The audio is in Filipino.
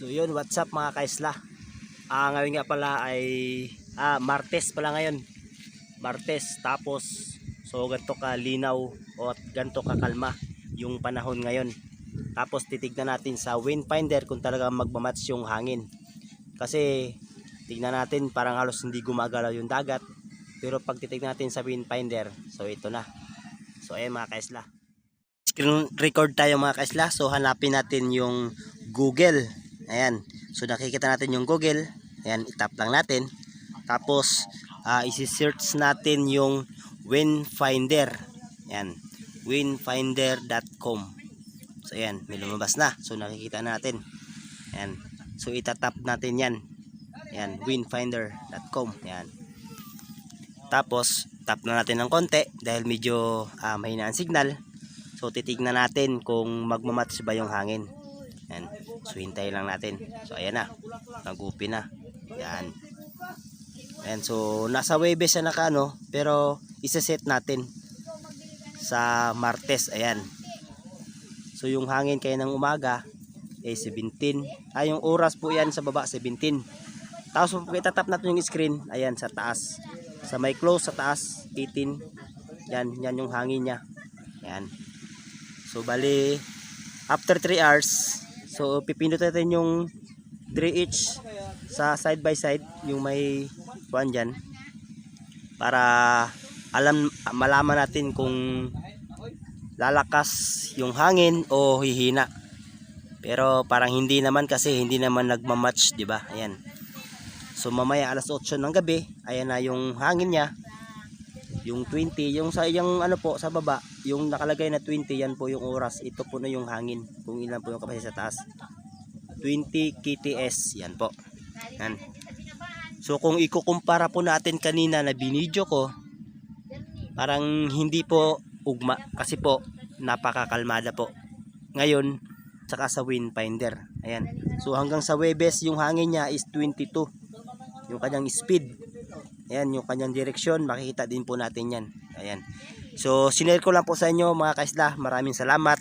So yun, what's up mga kaisla? Ah, ngayon nga pala ay ah, Martes pala ngayon. Martes tapos so ganito ka linaw o at ganito ka kalma yung panahon ngayon. Tapos titignan natin sa wind finder kung talaga magmamatch yung hangin. Kasi tignan natin parang halos hindi gumagalaw yung dagat. Pero pag titignan natin sa wind finder, so ito na. So ayan mga kaisla. Screen record tayo mga kaisla. So hanapin natin yung Google. Ayan. So nakikita natin yung Google. Ayan, itap lang natin. Tapos ah, isi-search natin yung Windfinder. Ayan. Windfinder.com. So ayan, may lumabas na. So nakikita natin. Ayan. So itatap natin 'yan. Ayan, windfinder.com. Ayan. Tapos tap na natin ng konti dahil medyo ah, mahina ang signal. So titignan natin kung magmamatch ba yung hangin. So hintay lang natin. So ayan na. Nag-upi na. Yan. Ayan. So nasa Webes na naka ano. Pero isa-set natin sa Martes. Ayan. So yung hangin kayo ng umaga ay 17. Ay yung oras po yan sa baba 17. Tapos kung itatap natin yung screen. Ayan sa taas. Sa may close sa taas 18. Yan. Yan yung hangin niya. Ayan. So bali after 3 hours so pipindot natin yung 3 each sa side by side yung may kuan dyan. Para alam malaman natin kung lalakas yung hangin o hihina. Pero parang hindi naman kasi hindi naman nagmamatch di ba? Ayan. So mamaya alas 8 ng gabi ayan na yung hangin niya yung 20 yung sa yung ano po sa baba yung nakalagay na 20 yan po yung oras. Ito po na yung hangin kung ilan po yung kapasya sa taas. 20 kts yan po. Yan. So kung ikukumpara po natin kanina na binidyo ko parang hindi po ugma kasi po napakakalmada po. Ngayon saka sa wind finder ayan. So hanggang sa webes yung hangin niya is 22 yung kanyang speed Ayan, yung kanyang direksyon, makikita din po natin yan. Ayan. So, sinare ko lang po sa inyo mga kaisla. Maraming salamat.